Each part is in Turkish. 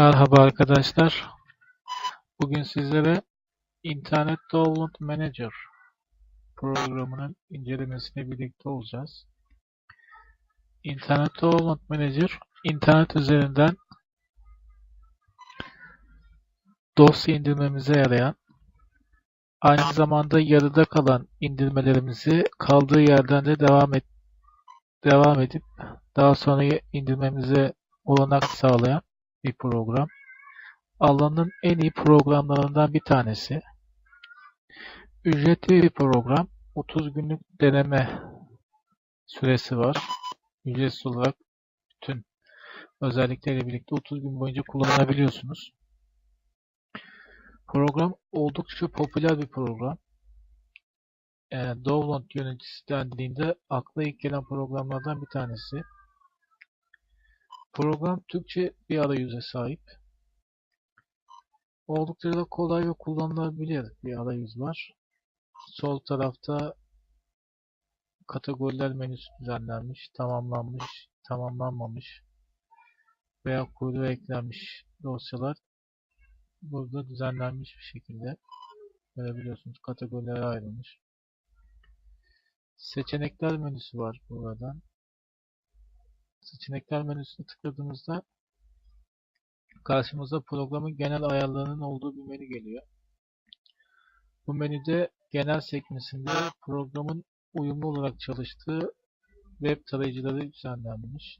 Merhaba arkadaşlar. Bugün sizlere Internet Download Manager programının incelemesine birlikte olacağız. Internet Download Manager, internet üzerinden dosya indirmemize yarayan, aynı zamanda yarıda kalan indirmelerimizi kaldığı yerden de devam et devam edip daha sonra indirmemize olanak sağlayan bir program. Alanın en iyi programlarından bir tanesi. Ücretli bir program. 30 günlük deneme süresi var. Ücretsiz olarak bütün özellikleriyle birlikte 30 gün boyunca kullanabiliyorsunuz. Program oldukça popüler bir program. E, download yöneticisi dendiğinde akla ilk gelen programlardan bir tanesi. Program Türkçe bir arayüze sahip. Oldukça da kolay ve kullanılabilir bir arayüz var. Sol tarafta kategoriler menüsü düzenlenmiş, tamamlanmış, tamamlanmamış veya kuyruğu eklenmiş dosyalar burada düzenlenmiş bir şekilde görebiliyorsunuz. Kategorilere ayrılmış. Seçenekler menüsü var buradan. Seçenekler menüsüne tıkladığımızda karşımıza programın genel ayarlarının olduğu bir menü geliyor. Bu menüde genel sekmesinde programın uyumlu olarak çalıştığı web tarayıcıları düzenlenmiş.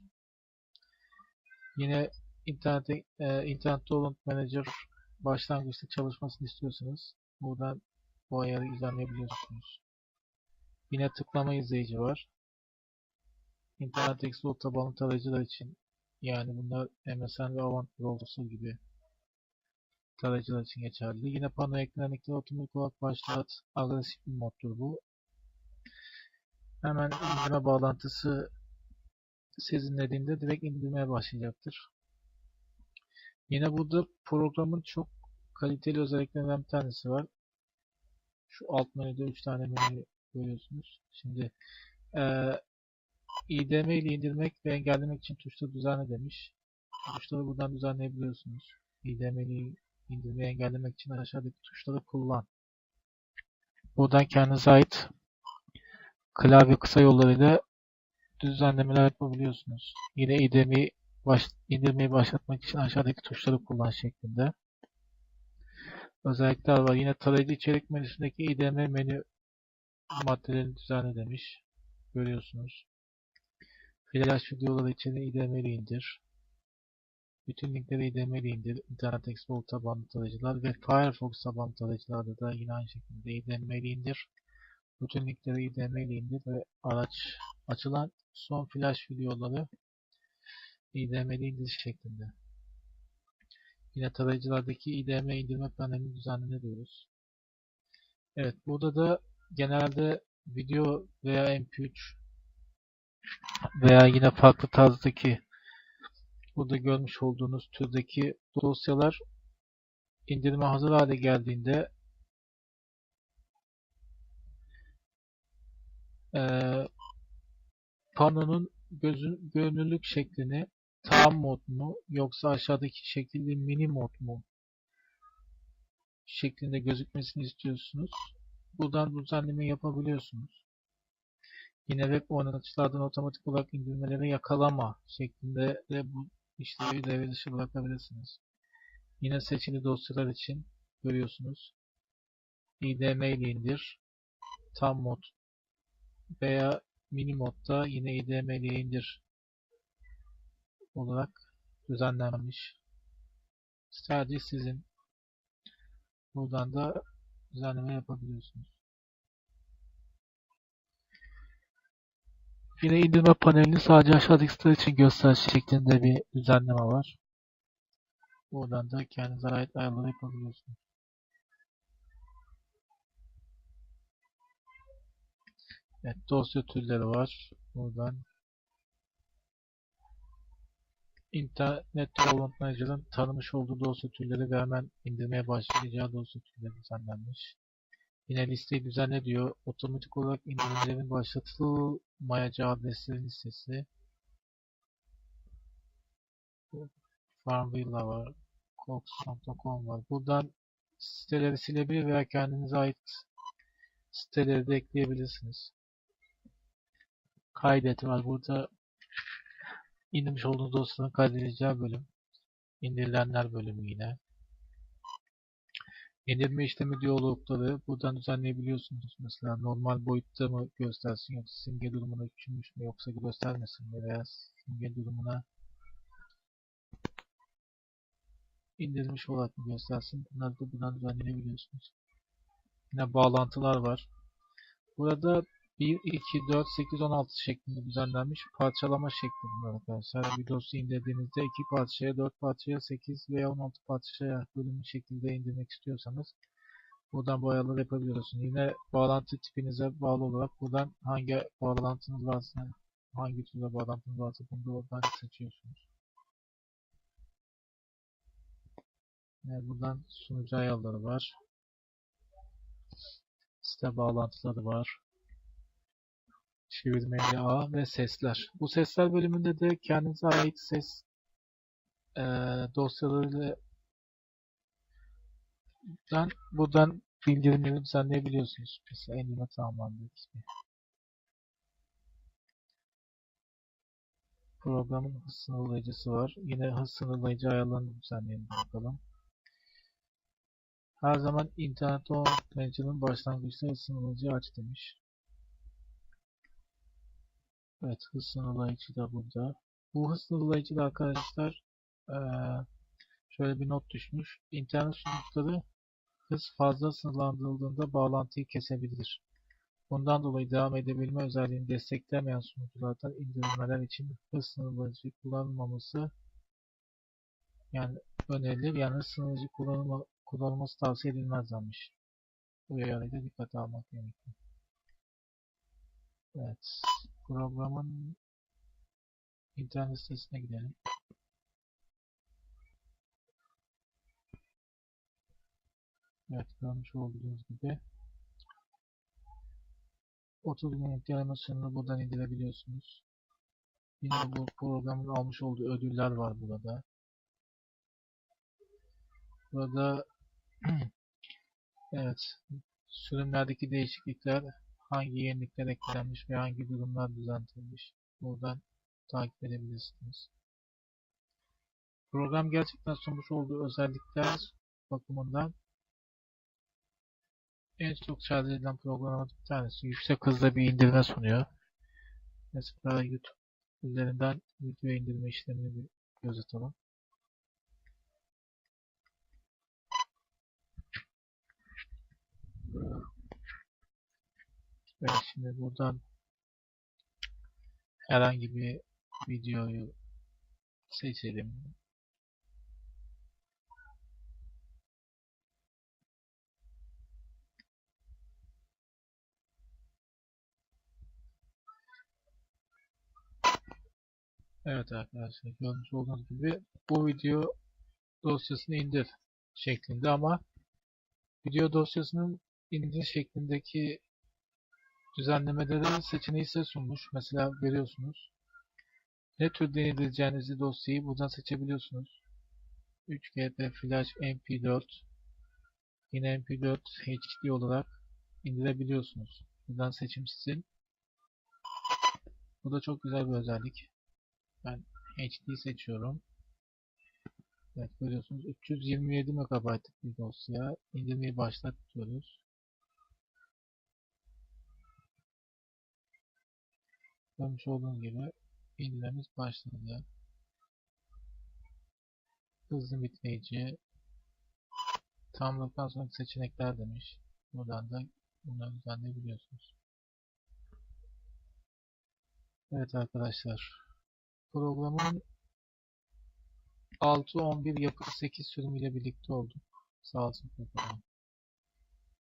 Yine internet, e, internet download manager başlangıçta çalışmasını istiyorsanız buradan bu ayarı düzenleyebiliyorsunuz. Yine tıklama izleyici var. İnternet Explorer tabanlı tarayıcılar için yani bunlar MSN ve Avant Browser gibi tarayıcılar için geçerli. Yine pano eklendikleri otomatik olarak başlat agresif bir moddur bu. Hemen indirme bağlantısı sezinlediğinde direkt indirmeye başlayacaktır. Yine burada programın çok kaliteli özelliklerinden bir tanesi var. Şu alt menüde 3 tane menü görüyorsunuz. Şimdi e, İDM ile indirmek ve engellemek için tuşları düzenle demiş. Tuşları buradan düzenleyebiliyorsunuz. İDM ile indirmeyi engellemek için aşağıdaki tuşları kullan. Buradan kendinize ait klavye kısa yollarıyla düzenlemeler yapabiliyorsunuz. Yine İDM'yi baş, indirmeyi başlatmak için aşağıdaki tuşları kullan şeklinde. Özellikler var. Yine tarayıcı içerik menüsündeki İDM menü maddelerini düzenle demiş. Görüyorsunuz. Flash videoları içeri IDM'li indir. Bütün linkleri IDM'li indir. Internet Explorer tabanlı tarayıcılar ve Firefox tabanlı tarayıcılarda da yine aynı şekilde IDM'li indir. Bütün linkleri IDM'li indir ve araç açılan son flash videoları IDM'li indir şeklinde. Yine tarayıcılardaki IDM indirme panelini düzenle diyoruz. Evet burada da genelde video veya MP3 veya yine farklı tarzdaki burada görmüş olduğunuz türdeki dosyalar indirime hazır hale geldiğinde e, panonun gözün görünürlük şeklini tam mod mu yoksa aşağıdaki şekilde mini mod mu şeklinde gözükmesini istiyorsunuz. Buradan düzenleme yapabiliyorsunuz. Yine web oynatışlardan otomatik olarak indirmeleri yakalama şeklinde de bu işlevi devre dışı bırakabilirsiniz. Yine seçili dosyalar için görüyorsunuz. IDM ile indir, tam mod veya mini modda yine IDM ile indir olarak düzenlenmiş. Sadece sizin buradan da düzenleme yapabiliyorsunuz. Yine indirme panelini sadece aşağıdaki siteler için göster şeklinde bir düzenleme var. Buradan da kendinize ait ayarları yapabiliyorsunuz. Evet, dosya türleri var. Buradan İnternet Download Manager'ın tanımış olduğu dosya türleri ve hemen indirmeye başlayacağı dosya türleri düzenlenmiş. Yine listeyi düzenle diyor. Otomatik olarak indirimlerin başlatılmayacağı adreslerin listesi. Farmville var. Fox.com var. Buradan siteleri silebilir veya kendinize ait siteleri de ekleyebilirsiniz. Kaydet var. Burada indirmiş olduğunuz dosyanın kaydedileceği bölüm. İndirilenler bölümü yine. İndirme işlemi diyalogları buradan düzenleyebiliyorsunuz. Mesela normal boyutta mı göstersin yoksa simge durumuna küçülmüş mü yoksa göstermesin mi veya simge durumuna indirilmiş olarak mı göstersin. Bunları da buradan düzenleyebiliyorsunuz. Yine bağlantılar var. Burada 1, 2, 4, 8, 16 şeklinde düzenlenmiş parçalama şeklinde arkadaşlar. Bir dosya indirdiğinizde 2 parçaya, 4 parçaya, 8 veya 16 parçaya bölümlü şekilde indirmek istiyorsanız buradan bu ayarları yapabiliyorsunuz. Yine bağlantı tipinize bağlı olarak buradan hangi bağlantınız varsa, hangi türde bağlantınız varsa bunu da oradan seçiyorsunuz. Yani buradan sunucu ayarları var. Site bağlantıları var çevirmeli ağ ve sesler. Bu sesler bölümünde de kendinize ait ses e, dosyalarıyla buradan, buradan bildirimleri düzenleyebiliyorsunuz. Mesela en tamamlandı ismi. Programın hız sınırlayıcısı var. Yine hız sınırlayıcı ayarlarını düzenleyelim bakalım. Her zaman internet olmayıcının başlangıçta hız sınırlayıcı aç demiş. Evet hız sınırlayıcı da burada. Bu hız sınırlayıcı da arkadaşlar şöyle bir not düşmüş. İnternet sunucuları hız fazla sınırlandırıldığında bağlantıyı kesebilir. Bundan dolayı devam edebilme özelliğini desteklemeyen sunuculardan indirmeler için hız sınırlayıcı kullanılmaması yani önerilir. Yani hız sınırlayıcı kullanılma, kullanılması tavsiye edilmez denmiş. Bu uyarıya da dikkat almak gerekiyor. Evet. Programın internet sitesine gidelim. Evet görmüş olduğunuz gibi 30 günlük animasyonunu buradan indirebiliyorsunuz. Yine bu programın almış olduğu ödüller var burada. Burada evet sürümlerdeki değişiklikler hangi yenilikler eklenmiş ve hangi durumlar düzenlenmiş buradan takip edebilirsiniz. Program gerçekten sunmuş olduğu özellikler bakımından en çok tercih edilen programlardan bir tanesi. Yüksek hızda bir indirme sunuyor. Mesela YouTube üzerinden video indirme işlemini bir göz atalım. Ve şimdi buradan herhangi bir videoyu seçelim. Evet arkadaşlar görmüş olduğunuz gibi bu video dosyasını indir şeklinde ama video dosyasının indir şeklindeki düzenlemeleri seçeneği size sunmuş. Mesela görüyorsunuz. Ne türde indireceğinizi dosyayı buradan seçebiliyorsunuz. 3GP Flash MP4 yine MP4 HD olarak indirebiliyorsunuz. Buradan seçim sizin. Bu da çok güzel bir özellik. Ben HD seçiyorum. Evet görüyorsunuz 327 MB bir dosya. İndirmeyi başlat diyoruz. Görmüş olduğunuz gibi indirmemiz başladı. Hızlı bitleyici tamamladıktan sonraki seçenekler demiş. Buradan da bunları düzenleyebiliyorsunuz. Evet arkadaşlar. Programın 6.11 yapı 8 sürümüyle birlikte olduk. Sağ olsun.